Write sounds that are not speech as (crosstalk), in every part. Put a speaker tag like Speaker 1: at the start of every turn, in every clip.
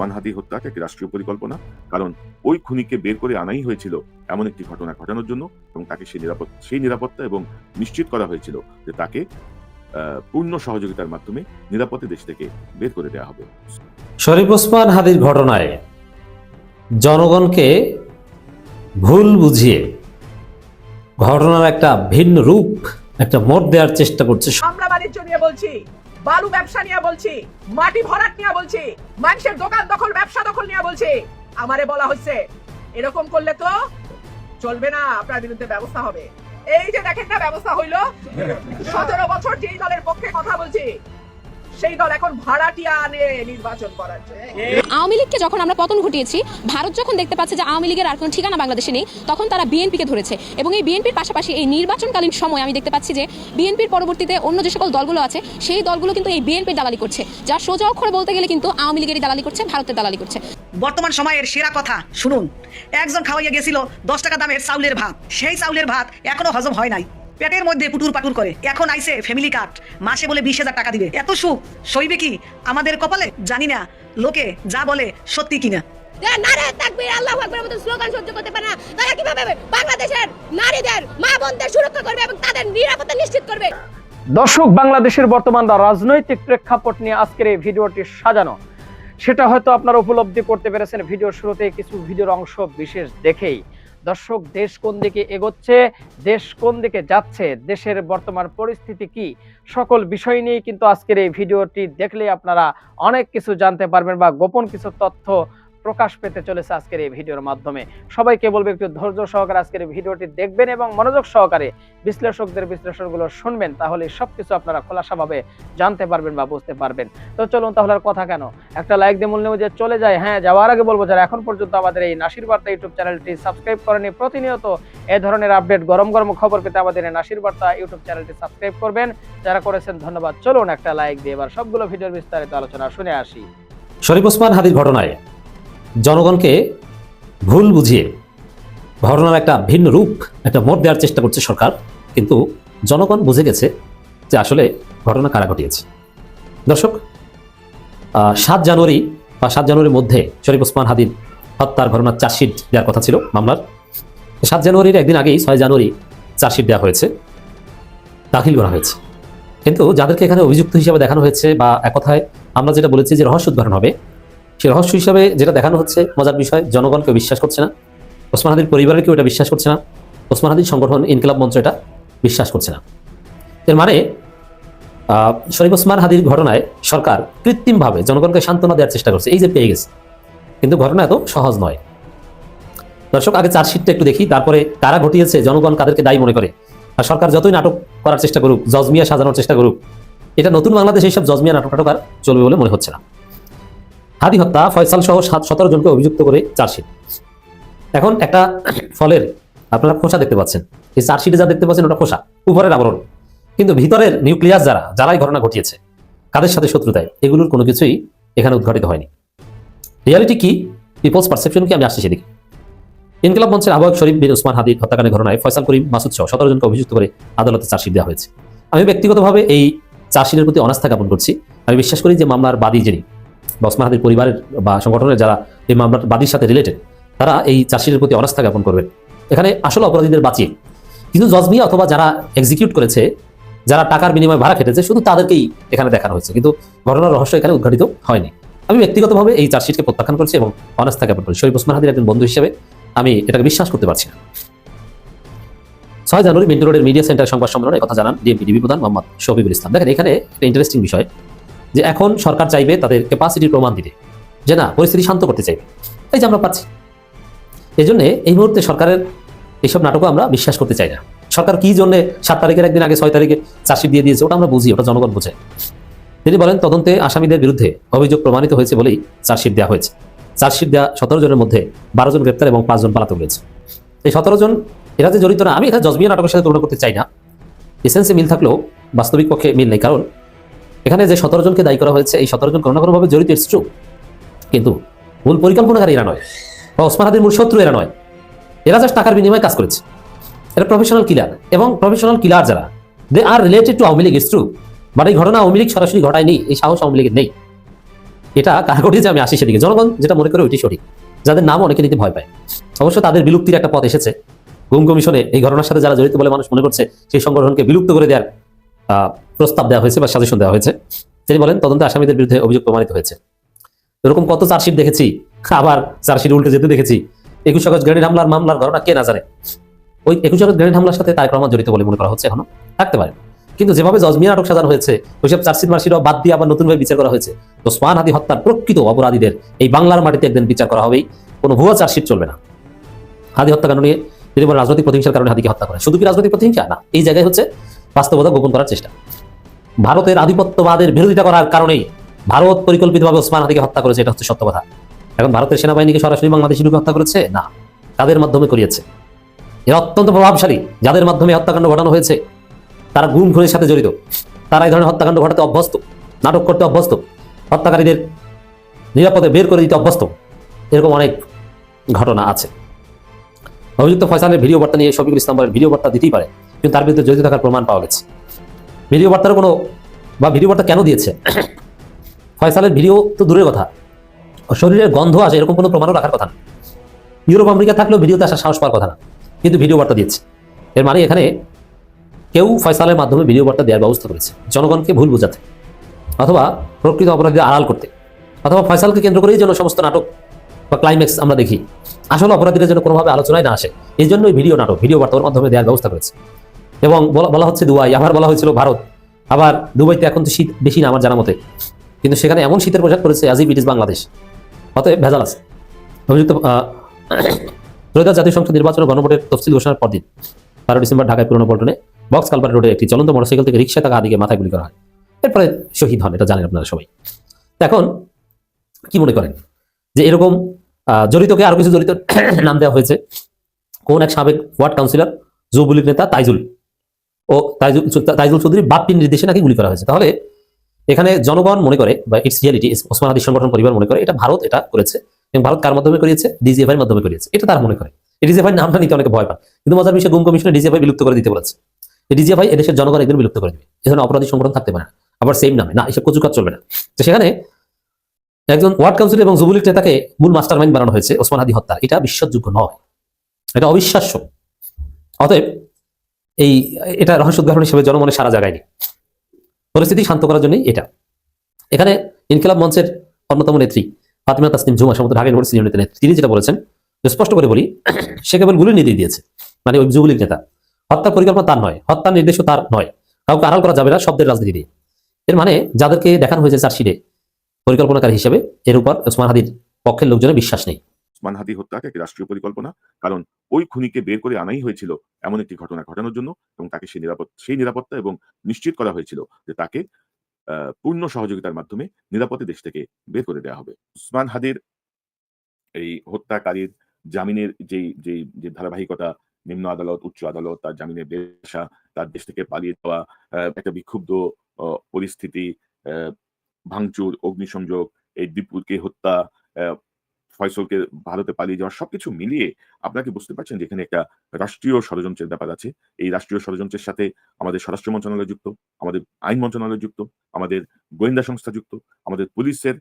Speaker 1: ওসমান হাদি হত্যাকে একটি রাষ্ট্রীয় পরিকল্পনা কারণ ওই খুনিকে বের করে আনাই হয়েছিল এমন একটি ঘটনা ঘটানোর জন্য এবং তাকে সেই নিরাপদ সেই নিরাপত্তা এবং নিশ্চিত করা হয়েছিল যে তাকে পূর্ণ সহযোগিতার মাধ্যমে নিরাপদে দেশ থেকে বের করে দেওয়া হবে।
Speaker 2: শরীফ ওসমান হাদির ঘটনায় জনগণকে ভুল বুঝিয়ে ঘটনার একটা ভিন্ন রূপ একটা মোড় দেওয়ার চেষ্টা করছে।
Speaker 3: আমরা বাণিজ্য নিয়ে বলছি। বালু ব্যবসা নিয়ে বলছি, মাটি ভরাট নিয়ে বলছি, মানুষের দোকান দখল, ব্যবসা দখল নিয়ে বলছি। আমারে বলা হচ্ছে, এরকম করলে তো চলবে না, আপনার বিরুদ্ধে ব্যবস্থা হবে। এই যে দেখেন না, ব্যবস্থা হইল। সতেরো বছর যেই দলের পক্ষে কথা বলছি সেই দল এখন ভাড়াটিয়া আনে নির্বাচন করার জন্য।
Speaker 4: আওয়ামী লীগকে যখন আমরা পতন ঘটিয়েছি ভারত যখন দেখতে পাচ্ছে যে আওয়ামী লীগের আর কোনো ঠিকানা বাংলাদেশে নেই তখন তারা বিএনপিকে ধরেছে। এবং এই বিএনপির পাশাপাশি এই নির্বাচনকালীন সময় আমি দেখতে পাচ্ছি যে বিএনপির পরবর্তীতে অন্য যে সকল দলগুলো আছে সেই দলগুলো কিন্তু এই বিএনপির দালালি করছে যা সোজা অক্ষরে বলতে গেলে কিন্তু আওয়ামী লীগেরই দালালি করছে ভারতের দালালি করছে।
Speaker 5: বর্তমান সময়ের সেরা কথা শুনুন একজন খাওয়াইয়া গেছিল দশ টাকা দামের চাউলের ভাত সেই চাউলের ভাত এখনও হজম হয় নাই। পেটের মধ্যে পুটুর পাটুর করে। এখন আইসে ফ্যামিলি কার্ড মাসে বলে বিশ হাজার টাকা দিবে। এত সুখ সইবে কি? আমাদের কপালে? জানি না। লোকে যা বলে সত্যি কিনা।
Speaker 6: নারে তাকবীর আল্লাহু আকবার মতো স্লোগান সহ্য করতে পারে না। তারা কীভাবে বাংলাদেশের নারীদের মা বোনদের সুরক্ষা করবে এবং তাদের নিরাপত্তা নিশ্চিত করবে?
Speaker 7: দর্শক বাংলাদেশের বর্তমান রাজনৈতিক প্রেক্ষাপট নিয়ে আজকের এই ভিডিওটি সাজানো। সেটা হয়তো আপনারা উপলব্ধি করতে পেরেছেন। ভিডিওর শুরুতে কিছু ভিডিওর অংশ বিশেষ দেখেই। দর্শক, দেশ কোন দিকে এগোচ্ছে, দেশ কোন দিকে যাচ্ছে, দেশের বর্তমান পরিস্থিতি কি, সকল বিষয় নিয়ে কিন্তু আজকের এই ভিডিওটি দেখলে আপনারা অনেক কিছু জানতে পারবেন বা গোপন কিছু তথ্য প্রকাশ পেতে চলেছে আজকের এই ভিডিওর মাধ্যমে। সবাইকে বলব একটু ধৈর্য সহকারে আজকের ভিডিওটি দেখবেন এবং মনোযোগ সহকারে বিশ্লেষকদের বিশ্লেষণগুলো শুনবেন, তাহলে সবকিছু আপনারা খোলাসাভাবে জানতে পারবেন বা বুঝতে পারবেন। তো চলুন তাহলে আর কথা কেন? একটা লাইক দিয়ে মূল্য যে চলে যায় হ্যাঁ যাওয়ার আগে বলব যারা এখন পর্যন্ত আমাদের এই নাসির বার্তা ইউটিউব চ্যানেলটি সাবস্ক্রাইব করেনি, প্রতিনিয়ত এ ধরনের আপডেট গরম গরম খবর পেতে আমাদের এই নাসির বার্তা ইউটিউব চ্যানেলটি সাবস্ক্রাইব করবেন। যারা করেছেন ধন্যবাদ। চলুন একটা লাইক দিয়ে এবার সবগুলো ভিডিওর বিস্তারিত আলোচনা শুনে আসি।
Speaker 2: শরীফ ওসমান হাদির ঘটনায় জনগণকে ভুল বুঝিয়ে ঘটনার একটা ভিন্ন রূপ, একটা মোড় দেওয়ার চেষ্টা করছে সরকার। কিন্তু জনগণ বুঝে গেছে যে আসলে ঘটনা কারা ঘটিয়েছে। দর্শক সাত জানুয়ারি বা সাত জানুয়ারির মধ্যে শরীফ ওসমান হাদির হত্যার ঘটনার চার্জশিট দেওয়ার কথা ছিল মামলার। সাত জানুয়ারির একদিন আগেই ছয় জানুয়ারি চার্জশিট দেওয়া হয়েছে, দাখিল করা হয়েছে। কিন্তু যাদেরকে এখানে অভিযুক্ত হিসাবে দেখানো হয়েছে বা এক কথায় আমরা যেটা বলেছি যে রহস্য উদ্ঘাটন হবে সেই রহস্য হিসাবে যেটা দেখানো হচ্ছে, মজার বিষয়, জনগণকে বিশ্বাস করছে না। ওসমান হাদির পরিবারের কেউ এটা বিশ্বাস করছে না। ওসমান হাদির সংগঠন, ইনকিলাব মঞ্চ এটা বিশ্বাস করছে না। এর মানে শরীফ ওসমান হাদির ঘটনায় সরকার কৃত্রিমভাবে জনগণকে সান্ত্বনা দেওয়ার চেষ্টা করছে। এই যে পেয়ে গেছে। কিন্তু ঘটনা এত সহজ নয়। দর্শক, আগে চার্জশিটটা একটু দেখি, তারপরে কারা ঘটিয়েছে, জনগণ কাদেরকে দায়ী মনে করে। আর সরকার যতই নাটক করার চেষ্টা করুক জজমিয়া সাজানোর চেষ্টা করুক, এটা নতুন বাংলাদেশে এইসব জজমিয়া নাটক নাটক আর চলবে বলে মনে হচ্ছে না। হাদি হত্যা ফয়সাল সহ সাত সতেরো জনকে অভিযুক্ত করে চার্জশিট। এখন একটা ফলের আপনারা খোসা দেখতে পাচ্ছেন। এই চার্জশিটে যা দেখতে পাচ্ছেন ওটা খোসা, উপরের আবরণ। কিন্তু ভিতরের নিউক্লিয়াস যারা, যারাই ঘটনা ঘটিয়েছে, কাদের সাথে শত্রুতায়, এগুলোর কোনো কিছুই এখানে উদ্ঘাটিত হয়নি। রিয়ালিটি কি? পিপলস পারসেপশন কি? আমি আসছি সেদিকে। ইনকিলাব মঞ্চের আহ্বায়ক শরীফ বিন ওসমান হাদির হত্যাকাণ্ডের ঘটনায় ফয়সাল করিম, মাসুদ সহ সতেরো জনকে অভিযুক্ত করে আদালতে চার্জশিট দেওয়া হয়েছে। আমি ব্যক্তিগতভাবে এই চার্জশিটের প্রতি অনাস্থা জ্ঞাপন করছি। আমি বিশ্বাস করি যে মামলার বাদী যিনি বা ওসমান হাদির পরিবারের বা সংগঠনের যারা এই মামলার বাদীর সাথে রিলেটেড তারা এই চার্জশিটের প্রতি অনাস্থা জ্ঞাপন করবেন এখানে আসলে অপরাধীদের বাঁচিয়ে। কিন্তু জজমিয়া অথবা যারা এক্সিকিউট করেছে, যারা টাকার বিনিময়ে ভাড়া খেটেছে, শুধু তাদেরকেই এখানে দেখানো হয়েছে। কিন্তু ঘটনার রহস্য এখানে উদ্ঘাটিত হয়নি। আমি ব্যক্তিগতভাবে এই চার্জশিটকে প্রত্যাখ্যান করছি এবং অনাস্থা জ্ঞাপন করছি শরীফ ওসমান হাদির একজন বন্ধু হিসেবে আমি এটাকে বিশ্বাস করতে পারছি না। ছয় জানুয়ারি মিন্টু রোডের মিডিয়া সেন্টার সংবাদ সম্মেলনে কথা জানান ডিএমপি ডিবি প্রধান মোহাম্মদ শফিকুল ইসলাম। দেখেন, এখানে একটা ইন্টারেস্টিং বিষয়। যে এখন সরকার চাইবে তাদের ক্যাপাসিটির প্রমাণ দিতে। যে না, পরিস্থিতি শান্ত করতে চাইবে। এই যে আমরা পাচ্ছি। এই জন্যে এই মুহূর্তে সরকারের এইসব নাটকও আমরা বিশ্বাস করতে চাই না। সরকার কি জন্য সাত তারিখের একদিন আগে ছয় তারিখে চার্জশিট দিয়ে দিয়েছে, ওটা আমরা বুঝি, ওটা জনগণ বোঝে। তিনি বলেন, তদন্তে আসামিদের বিরুদ্ধে অভিযোগ প্রমাণিত হয়েছে বলেই চার্জশিট দেওয়া হয়েছে। চার্জশিট দেওয়া সতেরো জনের মধ্যে বারো জন গ্রেপ্তার এবং পাঁচজন পালাতক হয়েছে। এই সতেরো জন, এরা যে জড়িত না, আমি এটা জজমিয়া নাটকের সাথে তুলনা করতে চাই না। এসেন্সে মিল থাকলেও বাস্তবিক পক্ষে মিল নেই, কারণ এখানে যে সতেরো জনকে দায়ী করা হয়েছে, এই সতেরো জন কোনো না কোনোভাবে জড়িত ইটস ট্রু কিন্তু মূল পরিকল্পনাকারী এরা নয় বা ওসমান হাদির মূল শত্রু এরা নয়। এরা জাস্ট টাকার বিনিময়ে কাজ করেছে। এরা প্রফেশনাল কিলার এবং প্রফেশনাল কিলার যারা they are related to Awami League it's true but এই ঘটনা আওয়ামী লীগ সরাসরি ঘটায়নি, এই সাহস আওয়ামী লীগের নেই। এটা কারা ঘটিয়েছে আমি আসি সেদিকে। জনগণ যেটা মনে করে ওইটি সঠিক। যাদের নাম অনেকে নিতে ভয় পায়। অবশ্য তাদের বিলুপ্তির একটা পথ এসেছে। গুম কমিশনে এই ঘটনার সাথে যারা জড়িত বলে মানুষ মনে করছে, সেই সংগঠনকে বিলুপ্ত করে দেওয়ার প্রস্তাব দেওয়া হয়েছে বা সাজেশন দেওয়া হয়েছে। তিনি বলেন, তদন্তে আসামিদের বিরুদ্ধে অভিযোগ প্রমাণিত হয়েছে। এরকম কত চার্জশিট দেখেছি, আবার চার্জশিট উল্টে যেতে দেখেছি। একুশ আগস্ট গ্রেনেড হামলার মামলার ঘটনা কে না জানে? ওই একুশ আগস্ট গ্রেনেড হামলার সাথে তারেক রহমান জড়িত বলে মনে করা হচ্ছে এখনও। থাকতে পারে। কিন্তু যেভাবে জজমিয়া নাটক সাজানো হয়েছে, ওইসব চার্জশিট মার্কশিটও বাদ দিয়ে আবার নতুনভাবে বিচার করা হয়েছে। ওসমান হাদি হত্যার প্রকৃত অপরাধীদের এই বাংলার মাটিতে একদিন বিচার করা হবেই। কোনো ভুয়া চার্জশিট চলবে না। হাদি হত্যাকাণ্ড নিয়ে যদি রাজনৈতিক প্রতিহিংসার কারণে হাদিকে হত্যা করে। শুধু কি রাজনৈতিক প্রতিহিংসা? না, এই জায়গায় হচ্ছে বাস্তবতা গোপন করার চেষ্টা। ভারতের আধিপত্যবাদের বিরোধিতা করার কারণেই ভারত পরিকল্পিতভাবে ওসমান হাদিকে হত্যা করেছে, এটা হচ্ছে সত্য কথা। এখন ভারতের সেনাবাহিনীকে সরাসরি বাংলাদেশি লোক হত্যা করেছে? না তাদের মাধ্যমে করিয়েছে? এরা অত্যন্ত প্রভাবশালী, যাদের মাধ্যমে হত্যাকাণ্ড ঘটানো হয়েছে। তারা গুম খুনের সাথে জড়িত। তারা এই ধরনের হত্যাকাণ্ড ঘটাতে অভ্যস্ত, নাটক করতে অভ্যস্ত, হত্যাকারীদের নিরাপদে বের করে দিতে অভ্যস্ত, এরকম অনেক ঘটনা আছে। অভিযুক্ত ফয়সালের ভিডিও বার্তা নিয়ে শফিকুল ইসলাম ভিডিও বার্তা দিতেই পারে। কিন্তু তার বিরুদ্ধে জড়িত থাকার প্রমাণ পাওয়া গেছে। ভিডিও বার্তার কোনো বা ভিডিও বার্তা কেন দিয়েছে? ফয়সালের ভিডিও তো দূরের কথা। শরীরের গন্ধ আসে, এরকম কোনো প্রমাণও রাখার কথা না। ইউরোপ, আমেরিকা থাকলেও ভিডিওতে আসার সাহস পাওয়ার কথা না, কিন্তু ভিডিও বার্তা দিয়েছে। এর মানে এখানে কেউ ফয়সালের মাধ্যমে ভিডিও বার্তা দেওয়ার ব্যবস্থা করেছে। জনগণকে ভুল বোঝাতে অথবা প্রকৃত অপরাধীদের আড়াল করতে অথবা ফয়সালকে কেন্দ্র করেই যেন সমস্ত নাটক বা ক্লাইম্যাক্স আমরা দেখি। আসলে অপরাধীরা যেন কোনোভাবে আলোচনায় না আসে, এই জন্যই ভিডিও নাটক, ভিডিও বার্তার মাধ্যমে দেওয়ার ব্যবস্থা করেছে। এবং বলা- হচ্ছে দুবাই। আবার বলা হয়েছিল ভারত। আবার দুবাইতে এখন তো শীত বেশি না আমার জানা মতে। কিন্তু সেখানে এমন শীতের পোশাক করেছে আজিব ইট ইস বাংলাদেশ। অতএব ভেজাল আছে। অভিযুক্ত ত্রয়োদশ (coughs) জাতীয় সংসদ নির্বাচন গণভোটের তফসিল ঘোষণার পরদিন বারো ডিসেম্বর ঢাকায় পুরনো পল্টনে বক্স কালপার রোডে একটি চলন্ত মোটরসাইকেল থেকে রিক্সা থাকা আদিকে মাথায় গুলি করা হয়। এরপরে শহীদ হন, এটা জানেন আপনারা সবাই। এখন কি মনে করেন? যে এরকম জড়িতকে আরও কিছু জড়িত (coughs) নাম দেওয়া হয়েছে। কোন এক সাবেক ওয়ার্ড কাউন্সিলর, যুবলীগ নেতা তাইজুল। ও তাইজুল চৌধুরী বাপ্পির নির্দেশে নাকি গুলি করা হয়েছে। তাহলে এখানে জনগণ মনে করে, বা ইটস রিয়ালিটি ওসমান হাদির সংগঠন পরিবার মনে করে, এটা ভারত এটা করেছে। এবং ভারত কার মাধ্যমে করিয়েছে? ডিজিএফআই এর মাধ্যমে করিয়েছে। এটা তারা মনে করে। ডিজিএফআই নামটা নিতে অনেকে ভয় পান। কিন্তু মজার বিষয় গুম কমিশনে ডিজিএফআই বিলুপ্ত করে দিতে বলেছে। ডিজিএফআই এদেশের জনগণ একদিন বিলুপ্ত করে দেবে। এখানে অপরাধী সংগঠন থাকতে পারে না। আবার সেম নামে। না, এসব কচুকাত চলবে না। তো সেখানে একজন ওয়ার্ড কাউন্সিল এবং যুবলীগ নেতাকে মূল মাস্টার মাইন্ড বানানো হয়েছে ওসমান হাদি হত্যা এটা বিশ্বাসযোগ্য নয়। এটা অবিশ্বাস্য। অতএব এই, এটা রহস্য উদ্ঘাটন হিসেবে জনমনে সারা জায়গায়নি পরিস্থিতি শান্ত করার জন্যই এটা। এখানে ইনকিলাব মঞ্চের অন্যতম নেত্রী ফাতিমা তাসনিম জুমা সম্ভবত ঢাকা ইউনিভার্সিটি নেত্রী। তিনি যেটা বলেছেন স্পষ্ট করে বলি, সে কেবল গুলি নির্দেশ দিয়েছে মানে ওই যুবলীগ নেতা। হত্যার পরিকল্পনা তার নয়, হত্যার নির্দেশও তার নয়। কাউকে আড়াল করা যাবে না, শব্দের রাজনীতি দিয়ে এর মানে যাদেরকে দেখানো হয়েছে চার্জশিটে, পরিকল্পনাকারী হিসেবে, এর উপর ওসমান হাদির পক্ষের লোকজনের বিশ্বাস নেই।
Speaker 1: ওসমান হাদি হত্যাকে একটি রাষ্ট্রীয় পরিকল্পনা, কারণ ওই খুনিকে বের করে আনাই হয়েছিল এমন একটি ঘটনা ঘটানোর জন্য এবং তাকে সেই নিরাপদ, সেই নিরাপত্তা এবং নিশ্চিত করা হয়েছিল যে তাকে পূর্ণ সহযোগিতার মাধ্যমে নিরাপদে দেশ থেকে বের করে দেওয়া হবে। উসমান হাদির এই হত্যাকারীর জামিনের যেই যেই, যে ধারাবাহিকতা, নিম্ন আদালত, উচ্চ আদালত, তার জামিনের বের আসা তার দেশ থেকে পালিয়ে যাওয়া একটা বিক্ষুব্ধ পরিস্থিতি ভাঙচুর, অগ্নিসংযোগ, এই দীপুরকে হত্যা ফয়সলকে ভারতে পালিয়ে যাওয়া সবকিছু মিলিয়ে আপনাকে বুঝতে পারছেন যে এখানে একটা রাষ্ট্রীয় ষড়যন্ত্রের ব্যাপার আছে। এই রাষ্ট্রীয় ষড়যন্ত্রের সাথে আমাদের স্বরাষ্ট্র মন্ত্রণালয় যুক্ত, আমাদের আইন মন্ত্রণালয় যুক্ত, আমাদের গোয়েন্দা সংস্থা যুক্ত, আমাদের পুলিশের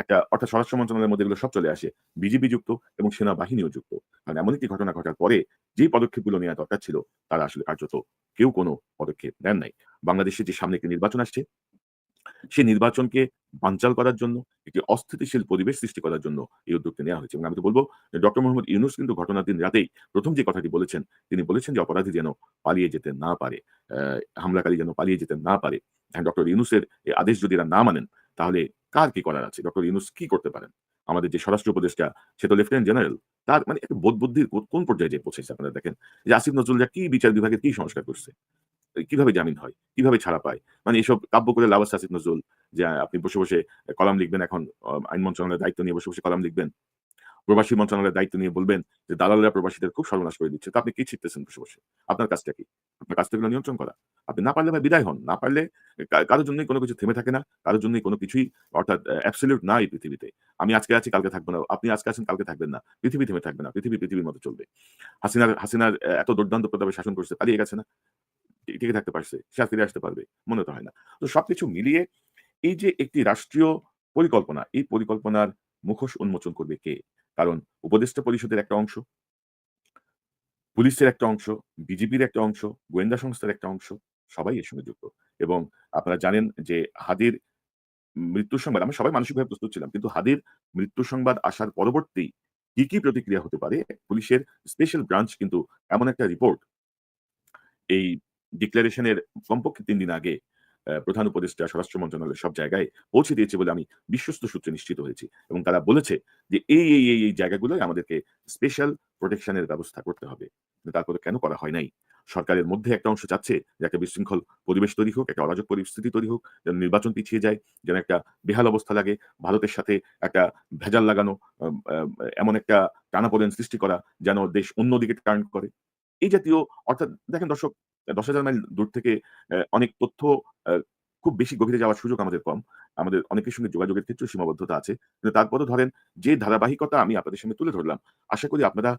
Speaker 1: একটা অর্থাৎ স্বরাষ্ট্র মন্ত্রণালয়ের মধ্যে এগুলো সব চলে আসে। বিজেপি যুক্ত এবং সেনাবাহিনীও যুক্ত। কারণ এমন একটি ঘটনা ঘটার পরে যেই পদক্ষেপগুলো নেওয়া দরকার ছিল, তারা আসলে কার্যত কেউ কোনো পদক্ষেপ নেন নাই। বাংলাদেশে যে সামনে একটি নির্বাচন আসছে সেই নির্বাচনকে বানচাল করার জন্য, একটি অস্থিতিশীল পরিবেশ সৃষ্টি করার জন্য এই উদ্যোগটি নেওয়া হয়েছে। এবং আমি তো বলব ডক্টর মোহাম্মদ ইউনুস কিন্তু ঘটনার দিন রাতেই প্রথম যে কথাটি বলেছেন, তিনি বলেছেন যে অপরাধী যেন পালিয়ে যেতে না পারে হামলাকারী যেন পালিয়ে যেতে না পারে। ডক্টর ইউনুসের এই আদেশ যদি না মানেন, তাহলে কার কি করার আছে? ডক্টর ইউনুস কি করতে পারেন? আমাদের যে স্বরাষ্ট্র উপদেষ্টা, সে তো লেফটেন্যান্ট জেনারেল। তার মানে একটা বোধ বুদ্ধির কোন পর্যায়ে যে পৌঁছেছে আপনারা দেখেন? যে আসিফ নজরুল যা কি বিচার বিভাগের কি সংস্কার করছে? কীভাবে জামিন হয়? কীভাবে ছাড়া পায়? মানে এসব কাব্য করে লাভ আসিফ নজরুল যে আপনি বসে বসে কলাম লিখবেন এখন আইন মন্ত্রণালয়ের দায়িত্ব নিয়ে বসে বসে কলাম লিখবেন। প্রবাসী মন্ত্রণালয়ের দায়িত্ব নিয়ে বলবেন যে, দালালরা প্রবাসীদের খুব সর্বনাশ করে দিচ্ছে। তো আপনি কি শিখতেছেন বসে বসে? আপনার কাজটা কি? আপনার কাজটা নিয়ন্ত্রণ করা। আপনি না পারলে ভাই বিদায় হন। না পারলে কারোর জন্যই কোনো কিছু থেমে থাকে না। কারোর জন্যই কোনো কিছুই অর্থাৎ অ্যাবসলিউট না এই পৃথিবীতে। আমি আজকে আছি, কালকে থাকব না। আপনি আজকে আছেন, কালকে থাকবেন না। পৃথিবী থেমে থাকবে না। পৃথিবী পৃথিবীর মতো চলবে। হাসিনার হাসিনার এত দুর্দান্ত প্রতাপে শাসন করছে, পালিয়ে গেছে না? টিকে থাকতে পারছে সে ফিরে আসতে পারবে, মনে তো হয় না। তো সবকিছু মিলিয়ে এই যে একটি রাষ্ট্রীয় পরিকল্পনা, এই পরিকল্পনার মুখোশ উন্মোচন করবে কে? কারণ উপদেষ্টা পরিষদের একটা অংশ, পুলিশের একটা অংশ, বিজেপির একটা অংশ, গোয়েন্দা সংস্থার একটা অংশ, সবাই এর সঙ্গে যুক্ত। এবং আপনারা জানেন যে হাদির মৃত্যুর সংবাদ, আমরা সবাই মানসিকভাবে প্রস্তুত ছিলাম, কিন্তু হাদির মৃত্যু সংবাদ আসার পরবর্তী কি কি প্রতিক্রিয়া হতে পারে? পুলিশের স্পেশাল ব্রাঞ্চ কিন্তু এমন একটা রিপোর্ট, এই ডিক্লারেশনের কমপক্ষে তিন দিন আগে প্রধান উপদেষ্টা, স্বরাষ্ট্র মন্ত্রণালয়ের সব জায়গায় পৌঁছে দিয়েছে বলে আমি বিশ্বস্ত সূত্রে নিশ্চিত হয়েছি। এবং তারা বলেছে যে এই এই এই এই জায়গাগুলোয় আমাদেরকে স্পেশাল প্রোটেকশনের ব্যবস্থা করতে হবে। তারপরে কেন করা হয় নাই? সরকারের মধ্যে একটা অংশ চাচ্ছে যে একটা বিশৃঙ্খল পরিবেশ তৈরি হোক, একটা অরাজক পরিস্থিতি তৈরি হোক, যেন নির্বাচন পিছিয়ে যায়, যেন একটা বেহাল অবস্থা লাগে, ভারতের সাথে একটা ভেজাল লাগানো এমন একটা টানাপোড়েন সৃষ্টি করা, যেন দেশ অন্যদিকে টার্ন করে। এই জাতীয়, অর্থাৎ দেখেন দর্শক দশ হাজার মাইল দূর থেকে অনেক তথ্য খুব বেশি গভীরে যাওয়ার সুযোগ আমাদের কম। আমাদের অনেকের সঙ্গে যোগাযোগের ক্ষেত্রে সীমাবদ্ধতা আছে। কিন্তু তারপরও ধরেন, যে ধারাবাহিকতা আমি আপনাদের সামনে তুলে ধরলাম, আশা করি আপনারা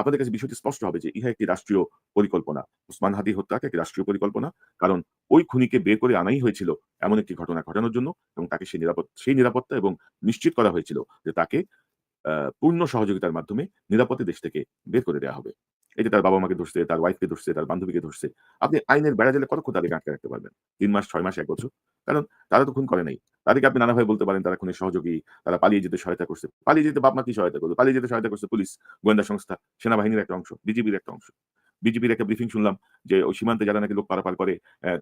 Speaker 1: আপনাদের কাছে বিষয়টি স্পষ্ট হবে যে ইহা একটি রাষ্ট্রীয় পরিকল্পনা। উসমান হাদি হত্যাকে একটি রাষ্ট্রীয় পরিকল্পনা, কারণ ওই খুনিকে বের করে আনাই হয়েছিল এমন একটি ঘটনা ঘটানোর জন্য এবং তাকে সেই নিরাপদ, সেই নিরাপত্তা এবং নিশ্চিত করা হয়েছিল যে তাকে পূর্ণ সহযোগিতার মাধ্যমে নিরাপদে দেশ থেকে বের করে দেওয়া হবে। এই তার বাবা মাকে ধরছে তার ওয়াইফকে ধরছে তার বান্ধবীকে ধরছে আপনি আইনের বেড়া জেলে কতক্ষণ তাদেরকে আটকে রাখতে পারবেন? তিন মাস, ছয় মাস, এক বছর? কারণ তারা তো খুন করে নাই। তাদেরকে আপনি নানাভাবে বলতে পারেন, তারা খুনের সহযোগী, তারা পালিয়ে যেতে সহায়তা করছে। পালিয়ে যেতে বাপ মা কি সহায়তা করবে? পালিয়ে যেতে সহায়তা করছে পুলিশ, গোয়েন্দা সংস্থা, সেনাবাহিনীর একটা অংশ, বিজিবির একটা অংশ। বিজিবির একটা ব্রিফিং শুনলাম যে ওই সীমান্তে যারা নাকি লোক পারাপার করে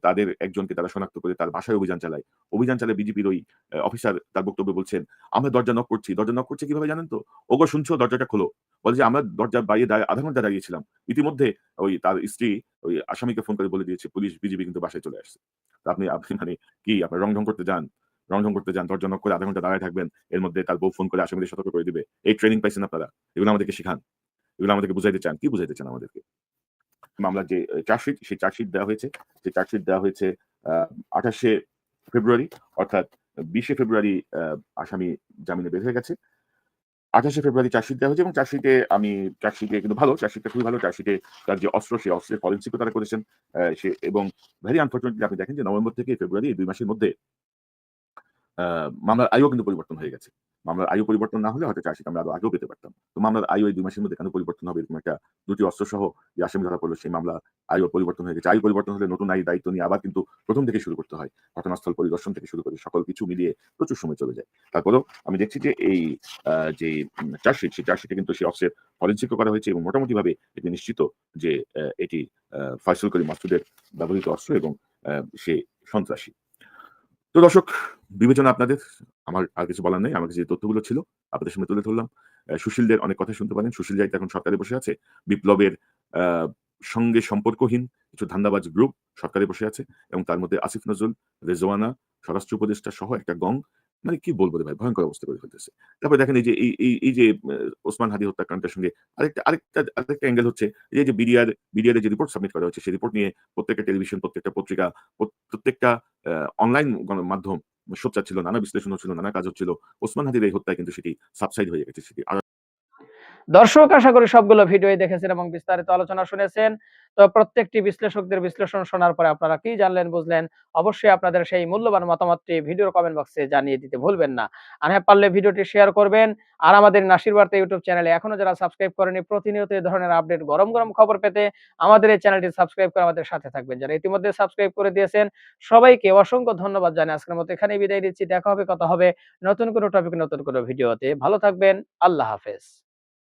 Speaker 1: তাদের একজনকে তারা শনাক্ত করে তার বাসায় অভিযান চালায়। অভিযান চালায় বিজিবির ওই অফিসার তার বক্তব্যে বলছেন, আমরা দরজা নক করছি। দরজা নক করছে কীভাবে জানেন তো? ওগো, শুনছো? দরজাটা খোলো। বলে যে, আমরা দরজা বাইরে আধা ঘণ্টা দাঁড়িয়েছিলাম। ইতিমধ্যে ওই তার স্ত্রী ওই আসামিকে ফোন করে বলে দিয়েছে, পুলিশ বিজেপি কিন্তু বাসায় চলে আসছে। আপনি আপনি মানে কি আপনার রং করতে যান? রং ঢং করতে যান, দরজা নক করে আধা ঘণ্টা দাঁড়ায় থাকবেন। এর মধ্যে তার বউ ফোন করে আসামিদের সতর্ক করে দিবে। এই ট্রেনিং পাইছেন আপনারা? এগুলো আমাদেরকে শিখান। এগুলো আমাদেরকে বুঝাইতে চান। কি বুঝাইতে চান আমাদেরকে? মামলার যে চার্জশিট, সেই চার্জশিট দেওয়া হয়েছে। সেই চার্জশিট দেওয়া হয়েছে আঠাশে ফেব্রুয়ারি, অর্থাৎ বিশে ফেব্রুয়ারি আসামি জামিনে বের হয়ে গেছে। আঠাশে ফেব্রুয়ারি চার্জশিট দেওয়া হয়েছে এবং চার্জশিটে আমি, চার্জশিটে কিন্তু ভালো, চার্জশিটটা খুবই ভালো। চার্জশিটে তার যে অস্ত্র, সেই অস্ত্রের ফরেন্সিকও তারা করেছেন সে এবং ভেরি আনফর্চুনেটলি আপনি দেখেন যে নভেম্বর থেকে ফেব্রুয়ারি এই দুই মাসের মধ্যে মামলার আয়ু কিন্তু পরিবর্তন হয়ে গেছে। মামলার আয়ু পরিবর্তন না হলে হয়তো চার্জশিট আমরা আরও আগেও পেতে পারতাম। তো মামলার আয়ু এই দুই মাসের মধ্যে কেন পরিবর্তন হবে এরকম একটা দুটি অস্ত্র সহ যে আসামি ধরা পড়ল, সেই মামলা আয়ু পরিবর্তন হয়ে গেছে। আয়ু পরিবর্তন হলে নতুন আয়ু দায়িত্ব নিয়ে আবার কিন্তু প্রথম থেকে শুরু করতে হয়। ঘটনাস্থল পরিদর্শন থেকে শুরু করে সকল কিছু মিলিয়ে প্রচুর সময় চলে যায়। তারপরেও আমি দেখছি যে এই যে চার্জশিট, সেই চার্জশিটে কিন্তু সেই অস্ত্রের ফরেন্সিকও করা হয়েছে এবং মোটামুটি ভাবে এটি নিশ্চিত যে এটি ফয়সল করি মাসুদের ব্যবহৃত অস্ত্র এবং সে সন্ত্রাসী। তো দর্শক বিবেচনা আপনাদের, আমার আর কিছু বলার নেই, আমার যে তথ্যগুলো ছিল, আপনাদের সামনে তুলে ধরলাম। সুশীলদের অনেক কথা শুনতে পারেন। সুশীল যাই এখন সরকারে বসে আছে, বিপ্লবের সঙ্গে সম্পর্কহীন কিছু ধান্দাবাজ গ্রুপ সরকারে বসে আছে এবং তার মধ্যে আসিফ নজরুল, রেজওয়ানা, স্বরাষ্ট্র উপদেষ্টা সহ একটা গং মানে কি বলব ভাই, ভয়ঙ্কর অবস্থা করে ফেলতেছে। তারপরে দেখেন এই যে, এই এই যে ওসমান হাদি হত্যাকাণ্ডের সঙ্গে আরেকটা আরেকটা আরেকটা অ্যাঙ্গেল হচ্ছে এই যে বিডিআর বিডিআর যে রিপোর্ট সাবমিট করা হচ্ছে, সেই রিপোর্ট নিয়ে প্রত্যেকটা টেলিভিশন প্রত্যেকটা পত্রিকা, প্রত্যেকটা অনলাইন মাধ্যম সোচ্চার ছিল, নানা বিশ্লেষণ ছিল, নানা কাজ হচ্ছিল ওসমান হাদির এই হত্যায় কিন্তু সেটি সাবসাইড হয়ে গেছে, সেটি
Speaker 7: দর্শক, আশা করি সবগুলো ভিডিও দেখেছেন এবং বিস্তারিত আলোচনা শুনেছেন। তো প্রত্যেকটি বিশ্লেষকদের বিশ্লেষণ শোনার পরে আপনারা কি জানলেন, বুঝলেন? অবশ্যই আপনাদের সেই মূল্যবান মতামতটি ভিডিওর কমেন্ট বক্সে জানিয়ে দিতে ভুলবেন না। আর হ্যাঁ পারলে ভিডিওটি শেয়ার করবেন। আর আমাদের নাসির বার্তা ইউটিউব চ্যানেলে এখনও যারা সাবস্ক্রাইব করেনি, প্রতিনিয়ত এই ধরনের আপডেট গরম গরম খবর পেতে আমাদের এই চ্যানেলটি সাবস্ক্রাইব করে আমাদের সাথে থাকবেন। যারা ইতিমধ্যে সাবস্ক্রাইব করে দিয়েছেন, সবাইকে অসংখ্য ধন্যবাদ জানাই। আজকের মতো এখানেই বিদায় দিচ্ছি দেখা হবে, কথা হবে নতুন কোনো টপিক নতুন কোনো ভিডিওতে। ভালো থাকবেন। আল্লাহ হাফেজ।